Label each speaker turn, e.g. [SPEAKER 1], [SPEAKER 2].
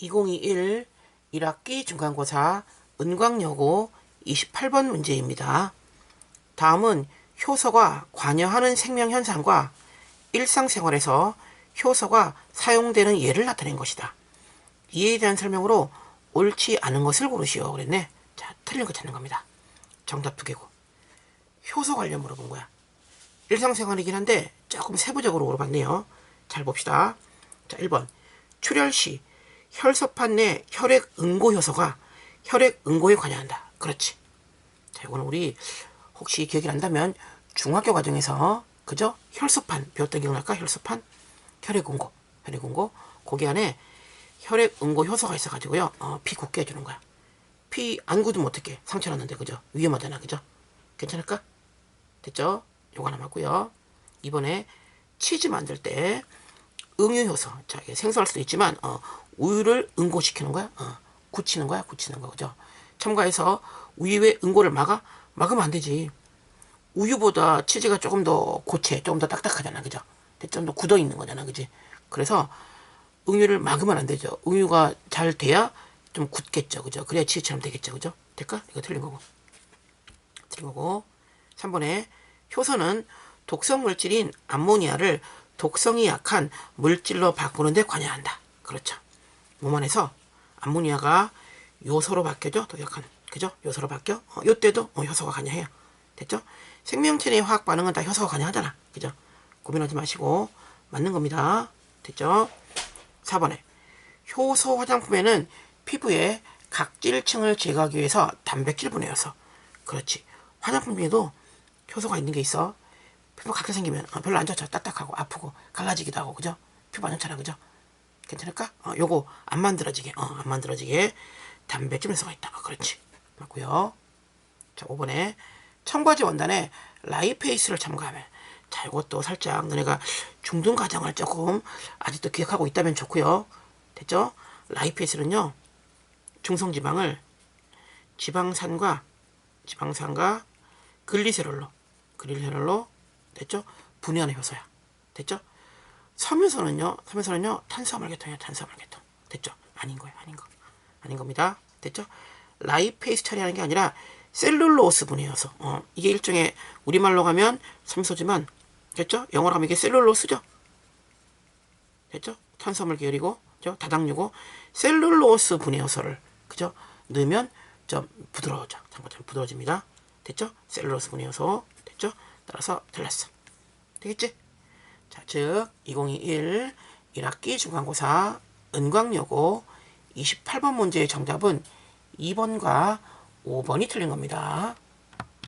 [SPEAKER 1] 2021 1학기 중간고사 은광여고 28번 문제입니다. 다음은 효소가 관여하는 생명현상과 일상생활에서 효소가 사용되는 예를 나타낸 것이다. 이에 대한 설명으로 옳지 않은 것을 고르시오. 그랬네. 자, 틀린 거 찾는 겁니다. 정답 두 개고. 효소 관련 물어본 거야. 일상생활이긴 한데 조금 세부적으로 물어봤네요. 잘 봅시다. 자, 1번. 출혈 시 혈소판 내 혈액 응고 효소가 혈액 응고에 관여한다. 그렇지. 자, 이거는 우리 혹시 기억이 난다면 중학교 과정에서 그죠? 혈소판 배웠던 기억날까? 혈소판? 혈액 응고. 혈액 응고. 거기 안에 혈액 응고 효소가 있어가지고요. 어, 피 굳게 해주는 거야. 피 안 굳으면 어떡해. 상처 났는데 그죠? 위험하잖아. 그죠? 괜찮을까? 됐죠? 요거 하나 맞고요. 이번에 치즈 만들 때 응유효소. 자, 이게 생소할 수도 있지만 어, 우유를 응고시키는 거야. 어, 굳히는 거야. 굳히는 거. 그죠? 첨가해서 우유의 응고를 막아? 막으면 안 되지. 우유보다 치즈가 조금 더 고체, 조금 더 딱딱하잖아. 그죠? 좀 더 굳어 있는 거잖아. 그지? 그래서 응유를 막으면 안 되죠. 우유가 잘 돼야 좀 굳겠죠. 그죠? 그래야 치즈처럼 되겠죠. 그죠? 될까? 이거 틀린 거고. 틀린 거고. 3번에 효소는 독성 물질인 암모니아를 독성이 약한 물질로 바꾸는 데 관여한다. 그렇죠. 몸 안에서 암모니아가 요소로 바뀌죠. 더 약한. 그죠? 요소로 바뀌어. 어, 요때도 어, 효소가 관여해요. 됐죠? 생명체 내 화학 반응은 다 효소가 관여하잖아. 그죠? 고민하지 마시고 맞는 겁니다. 됐죠? 4번에 효소 화장품에는 피부의 각질층을 제거하기 위해서 단백질 분해여서 그렇지. 화장품 중에도 효소가 있는 게 있어. 피부 각질 생기면 어, 별로 안 좋죠. 딱딱하고 아프고 갈라지기도 하고 그죠? 피부 안 좋잖아. 그죠? 괜찮을까? 어, 요거 안 만들어지게 어, 안 만들어지게 단백질 분해서가 있다. 어, 그렇지. 맞고요. 자, 5번에 청바지 원단에 라이 페이스를 첨가하면 자, 이것도 살짝 너네가 중등 과정을 조금 아직도 기억하고 있다면 좋고요. 됐죠? 라이 페이스는요. 중성지방을 지방산과 지방산과 글리세롤로 글리세롤로 됐죠? 분해하는 효소야. 됐죠? 섬유소는요. 섬유소는요. 탄수화물계통이야. 탄수화물계통. 됐죠? 아닌 거예요. 아닌 거. 아닌 겁니다. 됐죠? 라이페이스 처리하는 게 아니라 셀룰로스 분해여서 어, 이게 일종의 우리말로 가면 섬유소지만 됐죠? 영어로 하면 이게 셀룰로스죠. 됐죠? 탄수화물 계열이고 죠 다당류고 셀룰로스 분해효소를 그죠? 넣으면 좀 부드러워져. 참고점 부드러워집니다. 됐죠? 셀룰로스 분해효소 됐죠? 따라서 틀렸어. 되겠지? 자, 즉 2021 1학기 중간고사 은광여고 28번 문제의 정답은 2번과 5번이 틀린 겁니다.